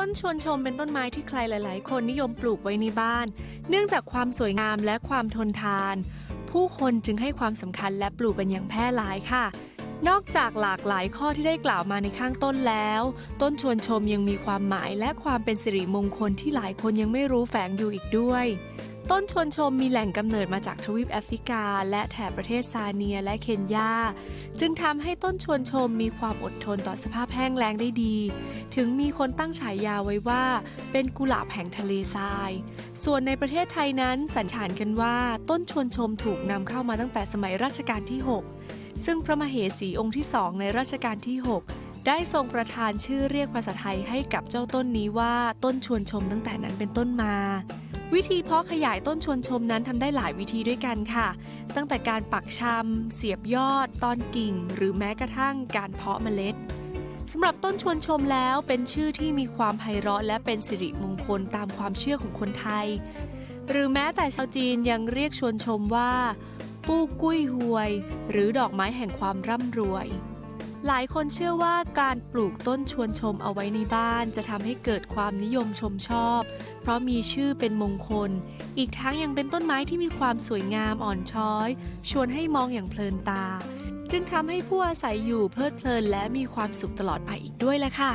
้นชวนชมเป็นต้นไม้ที่ใครหลาย ๆ คนนิยมปลูกไว้ในบ้าน เนื่องจากความสวยงามและความทนทาน ผู้คนจึงให้ความสำคัญและปลูกกันอย่างแพร่หลายค่ะ นอกจากหลากหลายข้อที่ได้กล่าวมาในข้างต้นแล้ว ต้นชวนชมยังมีความหมายและความเป็นสิริมงคลที่หลายคนยังไม่รู้แฝงอยู่อีกด้วย ต้นชวนชมมีแหล่งกำเนิดมาจากทวีปแอฟริกา และแถบประเทศซาเนียและเคนยา จึงทำให้ต้นชวนชมมีความอดทนต่อสภาพแห้งแล้งได้ดี ถึงมีคนตั้งฉายาไว้ว่า เป็นกุหลาบแห่งทะเลทราย ส่วนในประเทศไทยนั้นสันนิษฐานกันว่าต้นชวนชมถูกนำเข้ามาตั้งแต่สมัยรัชกาลที่ 6 ซึ่งพระมเหสีองค์ที่สองในรัชกาลที่ 6 ได้ทรงประทานชื่อเรียกภาษาไทยให้กับเจ้าต้นนี้ว่าต้นชวนชมตั้งแต่นั้นเป็นต้นมา วิธีเพาะขยายต้นชวนชมนั้นทำได้หลายวิธีด้วยกันค่ะ ตั้งแต่การปักชำเสียบยอด ตอนกิ่ง หรือแม้กระทั่งการเพาะเมล็ดสำหรับต้นชวนชมแล้วเป็นชื่อที่มีความไพเราะและเป็นสิริมงคลตามความเชื่อของคนไทย หรือแม้แต่ชาวจีนยังเรียกชวนชมว่า ปู้กุ้ยหวย หรือดอกไม้แห่งความร่ำรวย หลายคนเชื่อว่าการปลูกต้นชวนชมเอาไว้ในบ้าน จะทำให้เกิดความนิยมชมชอบ เพราะมีชื่อเป็นมงคล อีกทั้งยังเป็นต้นไม้ที่มีความสวยงามอ่อนช้อย ชวนให้มองอย่างเพลินตา จึงทำให้ผู้อาศัยอยู่เพลิดเพลินและมีความสุขตลอดไปอีกด้วยแหละค่ะ